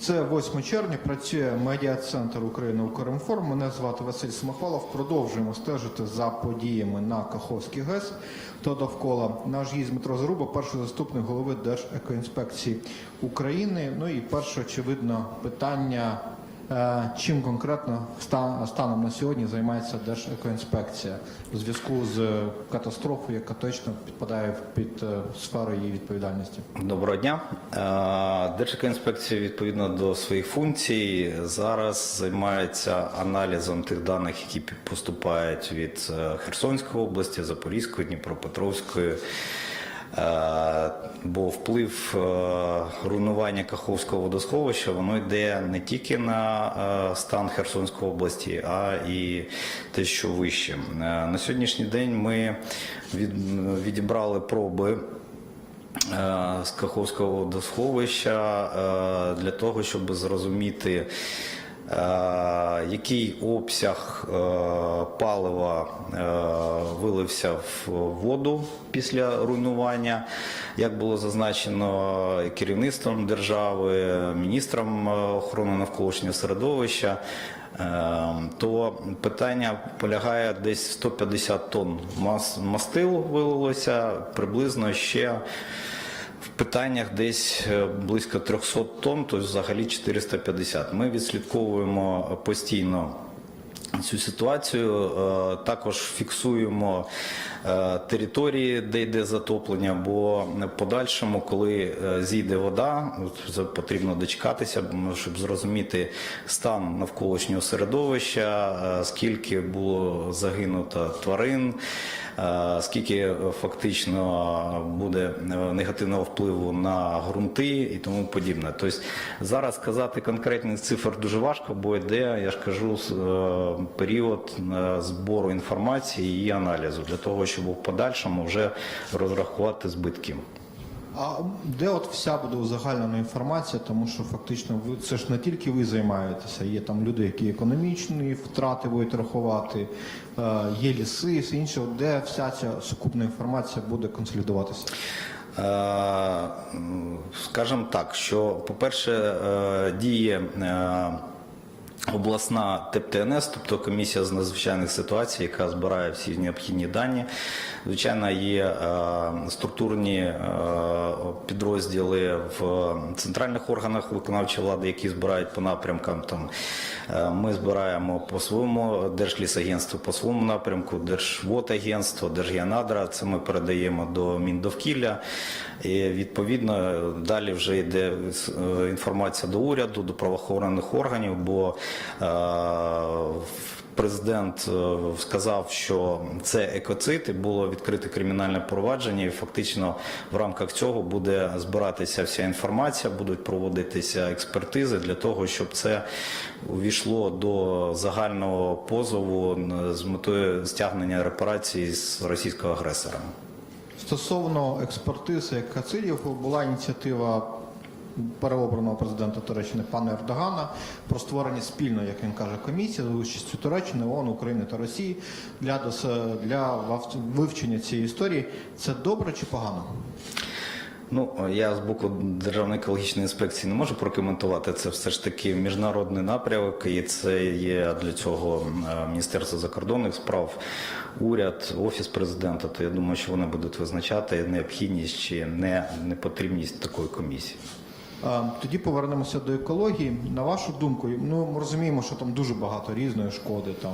Це 8 червня. Працює медіа-центр України «Укрінформ». Мене звати Василь Смахвалов. Продовжуємо стежити за подіями на Каховській ГЕС та довкола. Наш гість Дмитро Заруба, перший заступник голови Держекоінспекції України. Ну і перше, очевидно, питання. Е, Чим конкретно станом на сьогодні займається Держекоінспекція у зв'язку з катастрофою, яка точно підпадає під е, сферу її відповідальності? Доброго дня. Е, Держекоінспекція відповідно до своїх функцій зараз займається аналізом тих даних, які поступають від Херсонської області, Запорізької, Дніпропетровської. Е, Бо вплив е, руйнування Каховського водосховища воно йде не тільки на е, стан Херсонської області, а і те, що вище. На сьогоднішній день ми відібрали проби з Каховського водосховища для того, щоб зрозуміти, який обсяг е, палива е, вилився в воду після руйнування, як було зазначено керівництвом держави, міністром е, охорони навколишнього середовища. Е, То питання полягає десь 150 тонн мас- мастилу вилилося, приблизно ще питаннях десь е, близько 300 тонн, тобто взагалі 450. Ми відслідковуємо постійно цю ситуацію. Е, Також фіксуємо території, де йде затоплення, бо в подальшому, коли е, зійде вода, потрібно дочекатися, щоб зрозуміти стан навколишнього середовища, е, скільки було загинуто тварин. е, Скільки е, фактично буде е, негативного впливу на ґрунти і тому подібне. Тобто зараз сказати конкретних цифр дуже важко, бо йде, я ж кажу, е, період е, збору інформації і аналізу для того, щоб в подальшому вже розрахувати збитки. А де от вся буде узагальнена інформація, тому що фактично ви це ж не тільки ви займаєтеся, є там люди, які економічні втрати будуть рахувати, е, є ліси, і все інше. Де вся ця сукупна інформація буде консолідуватися? Е, м, Скажімо так, що, по-перше, е, діє обласна ТЕП-ТНС, тобто комісія з надзвичайних ситуацій, яка збирає всі необхідні дані. Звичайно, є е, структурні е, підрозділи в центральних органах виконавчої влади, які збирають по напрямкам. Там е, ми збираємо по своєму Держлісагентству, по своєму напрямку, Держводагентство, Держгеонадра. Це ми передаємо до Міндовкілля. І відповідно далі вже йде інформація до уряду, до правоохоронних органів, бо Президент е, сказав, що це екоцид, і було відкрите кримінальне провадження, і фактично в рамках цього буде збиратися вся інформація, будуть проводитися експертизи для того, щоб це увійшло до загального позову е, з метою стягнення репарацій з російського агресора. Стосовно експертизи екоцидів була ініціатива переобраного президента Туреччини пана Ердогана про створення спільної, як він каже, комісії за участю Туреччини, ООН, України та Росії для для вивчення цієї історії. Це добре чи погано? Ну, я з боку Державної екологічної інспекції не можу прокоментувати. Це все ж таки міжнародний напрямок, і це є для цього е, Міністерство закордонних справ, уряд, офіс президента. То я думаю, що вони будуть визначати необхідність чи не непотрібність такої комісії. Тоді повернемося до екології. На вашу думку, ну ми розуміємо, що там дуже багато різної шкоди. Там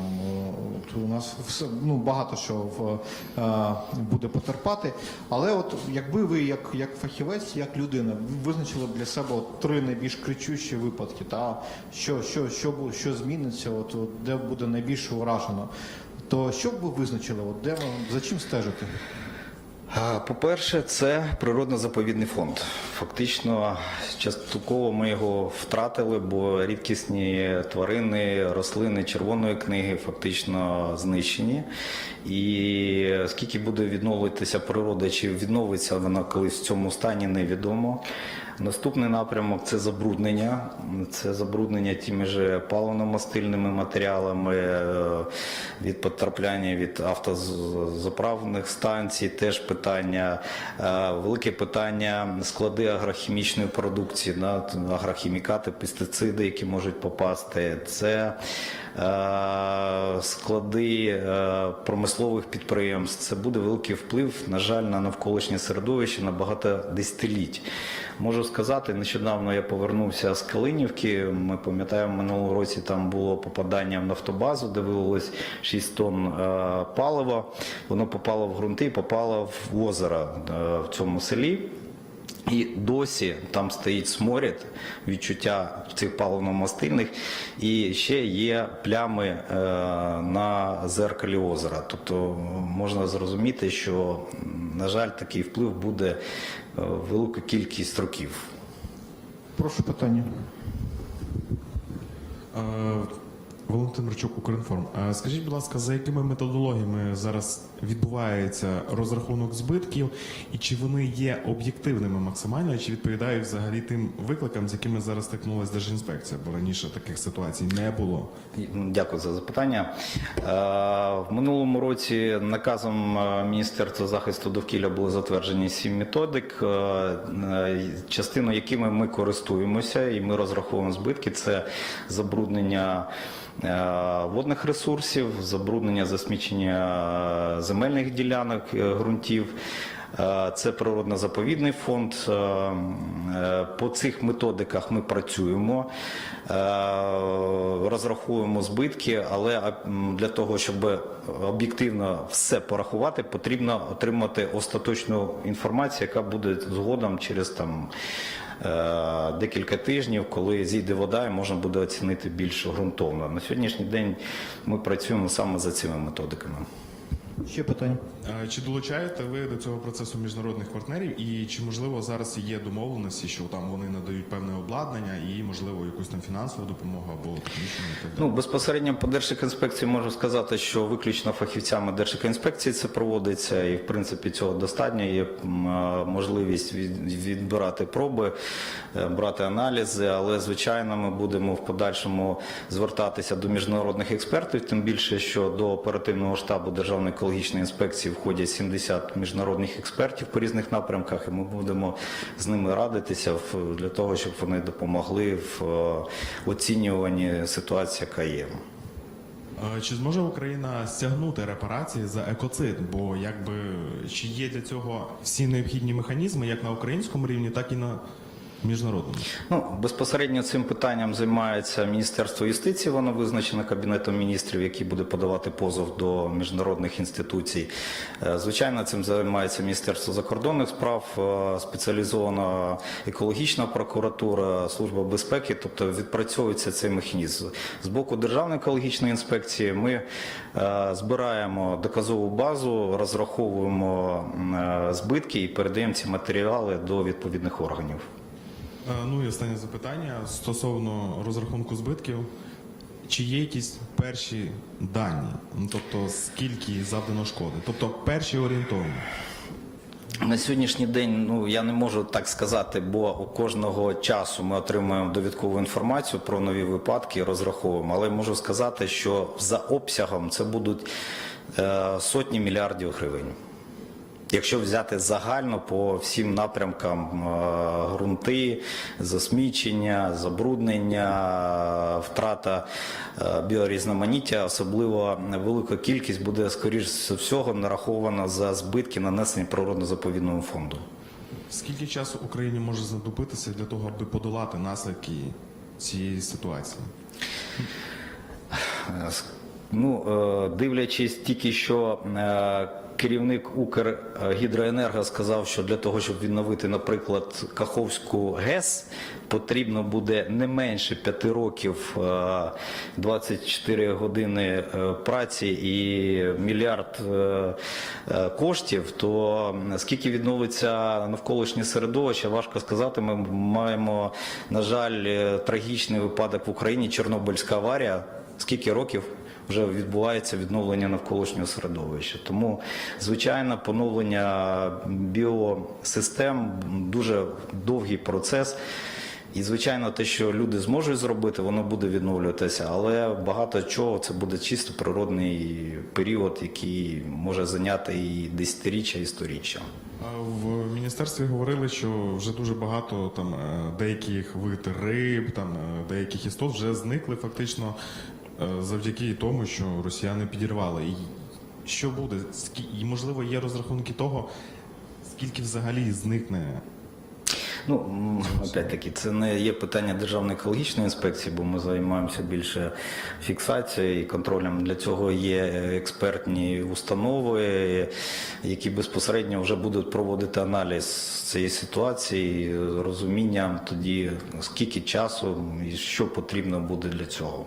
е, у нас все ну багато що в, е, буде потерпати. Але от якби ви, як, як фахівець, як людина, визначили б для себе от три найбільш кричущі випадки, та що, що, що, що зміниться, от, де буде найбільше уражено, то що б ви визначили? От де за чим стежити? По-перше, це природно-заповідний фонд. Фактично, частково ми його втратили, бо рідкісні тварини, рослини червоної книги фактично знищені. І скільки буде відновлюватися природа, чи відновиться вона колись в цьому стані, невідомо. Наступний напрямок це забруднення. Це забруднення тими ж паливно-мастильними матеріалами е, від потрапляння від автозаправних станцій. Теж питання, Е, велике питання склади агрохімічної продукції, агрохімікати, пестициди, які можуть попасти. Це склади е, промислових підприємств. Це буде великий вплив, на жаль, на навколишнє середовище на багато десятиліть. Можу сказати, нещодавно я повернувся з Калинівки. Ми пам'ятаємо, минулого році там було попадання в нафтобазу, де виявилось 6 тонн е, палива. Воно попало в ґрунти попало в озеро е, в цьому селі. І досі там стоїть сморід, відчуття цих паливно-мастильних, і ще є плями е, на зеркалі озера. Тобто можна зрозуміти, що, на жаль, такий вплив буде е, велику кількість років. Прошу питання. Валентин Марчук, Укрінформ. Скажіть, будь ласка, за якими методологіями зараз відбувається розрахунок збитків, і чи вони є об'єктивними максимально, чи відповідають взагалі тим викликам, з якими зараз стикнулася Держінспекція? Бо раніше таких ситуацій не було. Дякую за запитання. Е, В минулому році наказом е, Міністерства захисту довкілля були затверджені сім методик, е, е, якими ми користуємося і ми розраховуємо збитки. Це забруднення водних ресурсів, забруднення засмічення е, земельних ділянок е, ґрунтів. Е, Це природно-заповідний фонд. Е, е, По цих методиках ми працюємо, е, розраховуємо збитки, але е, для того, щоб об'єктивно все порахувати, потрібно отримати остаточну інформацію, яка буде згодом через там. Е, Декілька тижнів, коли зійде вода, і можна буде оцінити більш ґрунтовно. На сьогоднішній день ми працюємо саме за цими методиками. Ще питання. Е, Чи долучаєте ви до цього процесу міжнародних партнерів, і чи можливо зараз є домовленості, що там вони надають певне обладнання і можливо якусь там фінансову допомогу або технічну? Ну, безпосередньо по Держекінспекції можу сказати, що виключно фахівцями Держекінспекції це проводиться, і в принципі цього достатньо. Є е, можливість відбирати проби, е, брати аналізи, але звичайно ми будемо в подальшому звертатися до міжнародних експертів, тим більше, що до оперативного штабу Державної екологічної інспекції входять 70 міжнародних експертів по різних напрямках, і ми будемо з ними радитися для того, щоб вони допомогли в е, оцінюванні ситуації, яка є. Е, Чи зможе Україна стягнути репарації за екоцид? Бо якби чи є для цього всі необхідні механізми, як на українському рівні, так і на міжнародному? Ну, безпосередньо цим питанням займається Міністерство юстиції. Воно визначено Кабінетом міністрів, який буде подавати позов до міжнародних інституцій. Е, Звичайно, цим займається Міністерство закордонних справ, е, спеціалізована екологічна прокуратура, служба безпеки. Тобто відпрацьовується цей механізм. З боку Державної екологічної інспекції ми е, збираємо доказову базу, розраховуємо збитки і передаємо ці матеріали до відповідних органів. Е, Ну і останнє запитання стосовно розрахунку збитків. Чи є якісь перші дані? Ну тобто скільки завдано шкоди? Тобто перші орієнтовні. На сьогоднішній день ну я не можу так сказати, бо у кожного часу ми отримуємо довідкову інформацію про нові випадки, і розраховуємо. Але можу сказати, що за обсягом це будуть е, сотні мільярдів гривень. Якщо взяти загально по всім напрямкам е, ґрунти, засмічення, забруднення, втрата е, біорізноманіття, особливо велика кількість буде скоріш за всього нарахована за збитки нанесені природно-заповідному фонду. Скільки часу Україні може знадобитися для того, аби подолати наслідки цієї ситуації? Ну, е, дивлячись тільки, що е, керівник Укргідроенерго сказав, що для того, щоб відновити, наприклад, Каховську ГЕС, потрібно буде не менше 5 років, е, 24 години е, праці і мільярд коштів, то скільки відновиться навколишнє середовище, важко сказати. Ми маємо, на жаль, трагічний випадок в Україні, Чорнобильська аварія. Скільки років? Вже відбувається відновлення навколишнього середовища. Тому, звичайно, поновлення біосистем дуже довгий процес. І, звичайно, те, що люди зможуть зробити, воно буде відновлюватися, але багато чого це буде чисто природний період, який може зайняти і десятиріччя, і сторіччя. В міністерстві говорили, що вже дуже багато там е, деяких вид риб, там е, деяких істот вже зникли фактично завдяки тому, що росіяни підірвали. І що буде? І можливо є розрахунки того, скільки взагалі зникне Ну, опять-таки, це не є питання Державної екологічної інспекції, бо ми займаємося більше фіксацією і контролем. Для цього є експертні установи, які безпосередньо вже будуть проводити аналіз цієї ситуації, розуміння тоді, скільки часу і що потрібно буде для цього.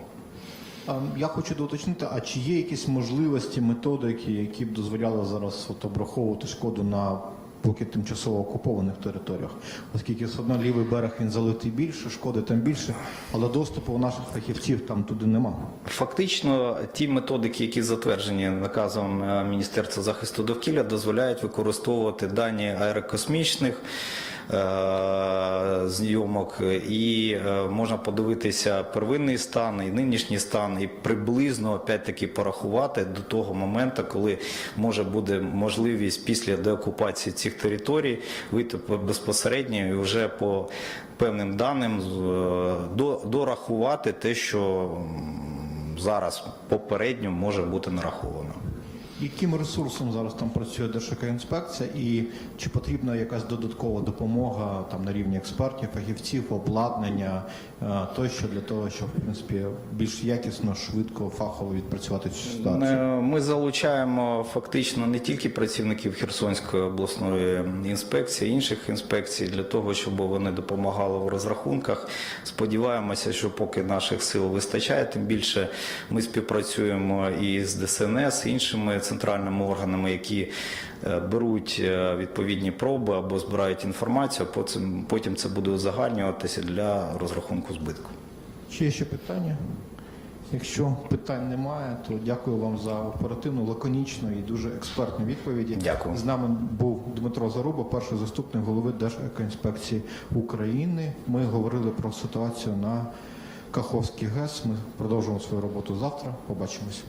А, Я хочу доуточнити, а чи є якісь можливості, методики, які б дозволяли зараз от обраховувати шкоду на поки тимчасово окупованих територіях, оскільки все одно лівий берег він залитий більше, шкоди там більше, але доступу у наших фахівців там туди нема. Фактично, ті методики, які затверджені наказом е, Міністерства захисту довкілля, дозволяють використовувати дані аерокосмічних зйомок, і е, можна подивитися первинний стан і нинішній стан, і приблизно опять-таки порахувати до того моменту, коли може буде можливість після деокупації цих територій вийти по- безпосередньо і вже по певним даним е, до- дорахувати те, що зараз попередньо може бути нараховано. Яким ресурсом зараз там працює Держекоінспекція? І чи потрібна якась додаткова допомога там на рівні експертів, фахівців, обладнання тощо для того, щоб в принципі більш якісно, швидко, фахово відпрацювати цю ситуацію? Е, Ми залучаємо фактично не тільки працівників Херсонської обласної інспекції, інших інспекцій для того, щоб вони допомагали в розрахунках. Сподіваємося, що поки наших сил вистачає, тим більше ми співпрацюємо і з ДСНС, іншими центральними органами, які е, беруть е, відповідні проби або збирають інформацію. Потім потім це буде узагальнюватися для розрахунку збитку. Чи є ще питання? Якщо питань немає, то дякую вам за оперативну, лаконічну і дуже експертну відповіді. Дякую. З нами був Дмитро Заруба, перший заступник голови Держекоінспекції України. Ми говорили про ситуацію на Каховський ГЕС. Ми продовжуємо свою роботу завтра. Побачимось.